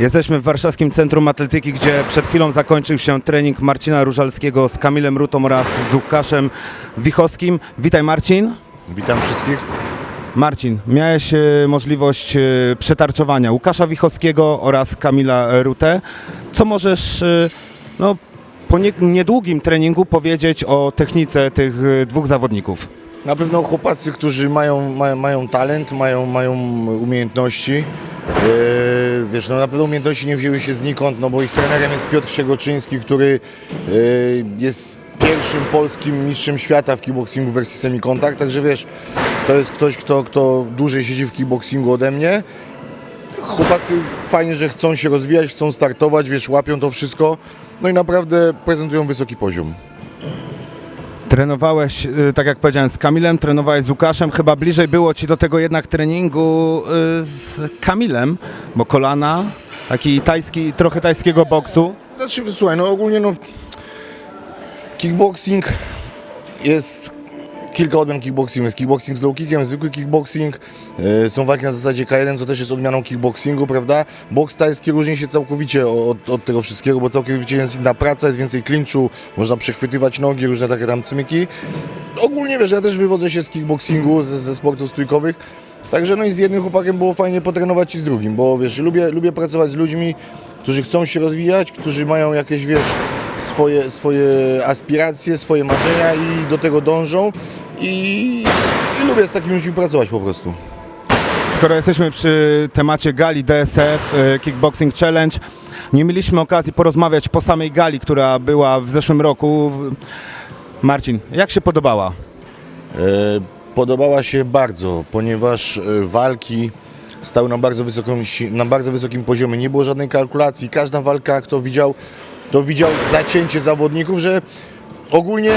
Jesteśmy w Warszawskim Centrum Atletyki, gdzie przed chwilą zakończył się trening Marcina Różalskiego z Kamilem Rutą oraz z Łukaszem Wichowskim. Witaj Marcin. Witam wszystkich. Marcin, miałeś e, możliwość e, przetarczowania Łukasza Wichowskiego oraz Kamila Rutę. Co możesz e, no, po nie, niedługim treningu powiedzieć o technice tych e, dwóch zawodników? Na pewno chłopacy, którzy mają, mają, mają talent, mają, mają umiejętności. Yy, wiesz, no na pewno umiejętności nie wzięły się znikąd, no bo ich trenerem jest Piotr Siegoczyński, który yy, jest pierwszym polskim mistrzem świata w kickboxingu w wersji semikontakt, także wiesz, to jest ktoś, kto, kto dłużej siedzi w kickboxingu ode mnie. Chłopacy fajnie, że chcą się rozwijać, chcą startować, wiesz, łapią to wszystko, no i naprawdę prezentują wysoki poziom. Trenowałeś, y, tak jak powiedziałem, z Kamilem, trenowałeś z Łukaszem. Chyba bliżej było ci do tego jednak treningu y, z Kamilem, bo kolana, taki tajski, trochę tajskiego boksu. Znaczy, słuchaj, no ogólnie no kickboxing jest kilka odmian kickboxingu. Jest kickboxing z low kickiem, zwykły kickboxing. Yy, są walki na zasadzie K1, co też jest odmianą kickboxingu, prawda? Boks tajski różni się całkowicie od, od tego wszystkiego, bo całkowicie jest inna praca, jest więcej klinczu, można przechwytywać nogi, różne takie tam cymyki. Ogólnie wiesz, ja też wywodzę się z kickboxingu, ze, ze sportów stójkowych. Także no i z jednym chłopakiem było fajnie potrenować i z drugim, bo wiesz, lubię, lubię pracować z ludźmi, którzy chcą się rozwijać, którzy mają jakieś, wiesz, swoje, swoje aspiracje, swoje marzenia i do tego dążą i, i lubię z takimi ludźmi pracować po prostu. Skoro jesteśmy przy temacie gali DSF y, Kickboxing Challenge, nie mieliśmy okazji porozmawiać po samej gali, która była w zeszłym roku. Marcin, jak się podobała? E, Podobała się bardzo, ponieważ e, walki stały na bardzo, wysokim, na bardzo wysokim poziomie. Nie było żadnej kalkulacji. Każda walka, kto widział, to widział zacięcie zawodników, że ogólnie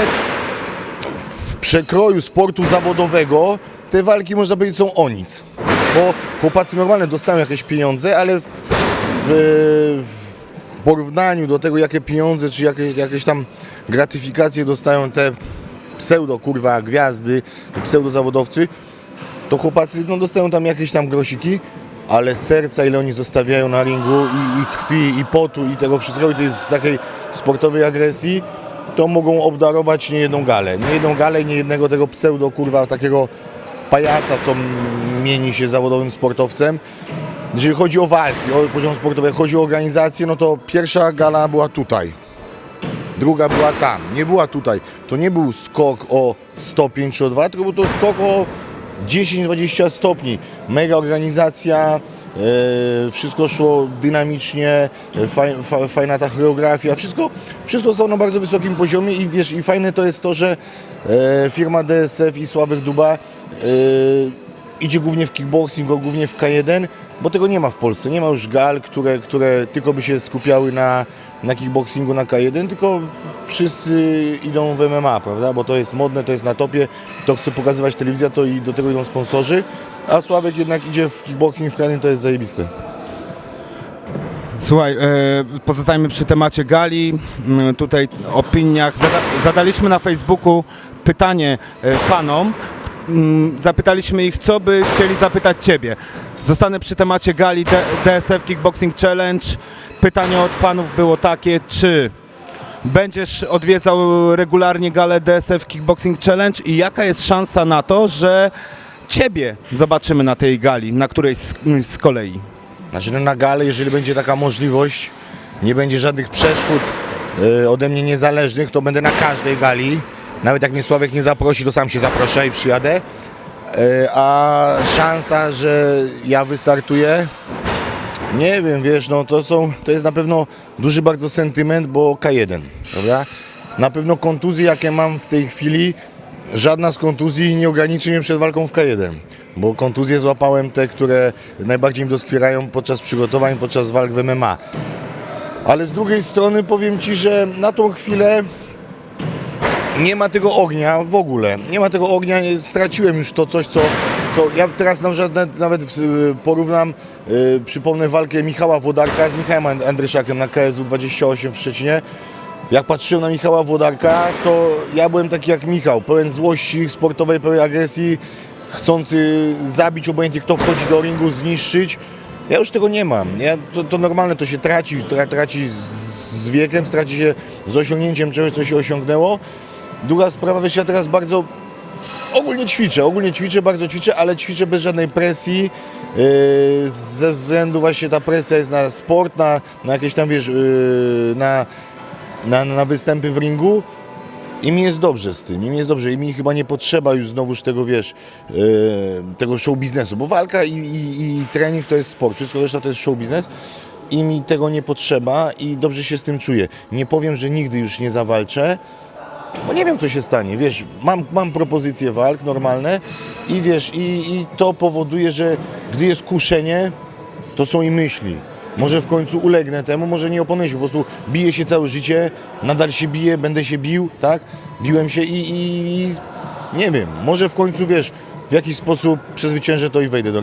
w przekroju sportu zawodowego te walki można powiedzieć są o nic. Bo chłopacy normalnie dostają jakieś pieniądze, ale w, w, w porównaniu do tego, jakie pieniądze czy jakie, jakieś tam gratyfikacje dostają te pseudo kurwa gwiazdy, pseudo zawodowcy, to chłopacy no, dostają tam jakieś tam grosiki, ale serca ile oni zostawiają na ringu i, i krwi, i potu, i tego wszystkiego, i to jest z takiej sportowej agresji, to mogą obdarować niejedną galę. Niejedną galę, niejednego tego pseudo kurwa takiego pajaca, co mieni się zawodowym sportowcem. Jeżeli chodzi o walki, o poziom sportowy, chodzi o organizację, no to pierwsza gala była tutaj druga była tam, nie była tutaj. To nie był skok o 105 czy o 2, tylko był to skok o 10-20 stopni. Mega organizacja, e, wszystko szło dynamicznie, e, faj, fa, fajna ta choreografia, wszystko, wszystko są na bardzo wysokim poziomie i wiesz, i fajne to jest to, że e, firma DSF i Sławek Duba idzie głównie w kickboxing, głównie w K1, bo tego nie ma w Polsce. Nie ma już gal, które, które tylko by się skupiały na, na kickboxingu na K1, tylko wszyscy idą w MMA, prawda? Bo to jest modne, to jest na topie, to chce pokazywać telewizja, to i do tego idą sponsorzy, a Sławek jednak idzie w kickboxing w K1, to jest zajebiste. Słuchaj, e, pozostańmy przy temacie gali. Mm, Tutaj opiniach. Zada, zadaliśmy na Facebooku pytanie e, fanom. Mm, Zapytaliśmy ich, co by chcieli zapytać Ciebie. Zostanę przy temacie gali DSF Kickboxing Challenge. Pytanie od fanów było takie, czy będziesz odwiedzał regularnie galę DSF Kickboxing Challenge i jaka jest szansa na to, że Ciebie zobaczymy na tej gali, na której z, z kolei? Znaczy no na galę, jeżeli będzie taka możliwość, nie będzie żadnych przeszkód y, ode mnie niezależnych, to będę na każdej gali. Nawet jak mnie Sławek nie zaprosi, to sam się zaproszę i przyjadę. Y, a szansa, że ja wystartuję, nie wiem, wiesz, no to są, to jest na pewno duży bardzo sentyment, bo K1, prawda? Na pewno kontuzje, jakie mam w tej chwili, żadna z kontuzji nie ograniczy mnie przed walką w K1, bo kontuzje złapałem te, które najbardziej mi doskwierają podczas przygotowań, podczas walk w MMA. Ale z drugiej strony powiem Ci, że na tą chwilę nie ma tego ognia w ogóle. Nie ma tego ognia, nie- straciłem już to coś, co, co ja teraz na przykład nawet, y, porównam, y, przypomnę walkę Michała Włodarka z Michałem And- Andryszakiem na KSU 28 w Szczecinie. Jak patrzyłem na Michała Włodarka, to ja byłem taki jak Michał, pełen złości sportowej, pełen agresji, chcący zabić obojętnie kto wchodzi do ringu, zniszczyć. Ja już tego nie mam. Ja, to, to normalne, to się traci, tra, traci z, wiekiem, traci się z osiągnięciem czegoś, co się osiągnęło. Druga sprawa, wiesz, ja teraz bardzo ogólnie ćwiczę, ogólnie ćwiczę, bardzo ćwiczę, ale ćwiczę bez żadnej presji. Yy, ze względu właśnie ta presja jest na sport, na, na jakieś tam, wiesz, yy, na, na, na występy w ringu. I mi jest dobrze z tym, i mi jest dobrze, i mi chyba nie potrzeba już znowuż tego, wiesz, yy, tego show biznesu, bo walka i, i, i trening to jest sport, wszystko reszta to jest show biznes i mi tego nie potrzeba i dobrze się z tym czuję. Nie powiem, że nigdy już nie zawalczę, bo nie wiem, co się stanie, wiesz, mam, mam propozycje walk normalne i wiesz, i, i to powoduje, że gdy jest kuszenie, to są i myśli. Może w końcu ulegnę temu, może nie oponuję się, po prostu biję się całe życie, nadal się biję, będę się bił, tak? Biłem się i, i, i nie wiem, może w końcu, wiesz, w jakiś sposób przezwyciężę to i wejdę do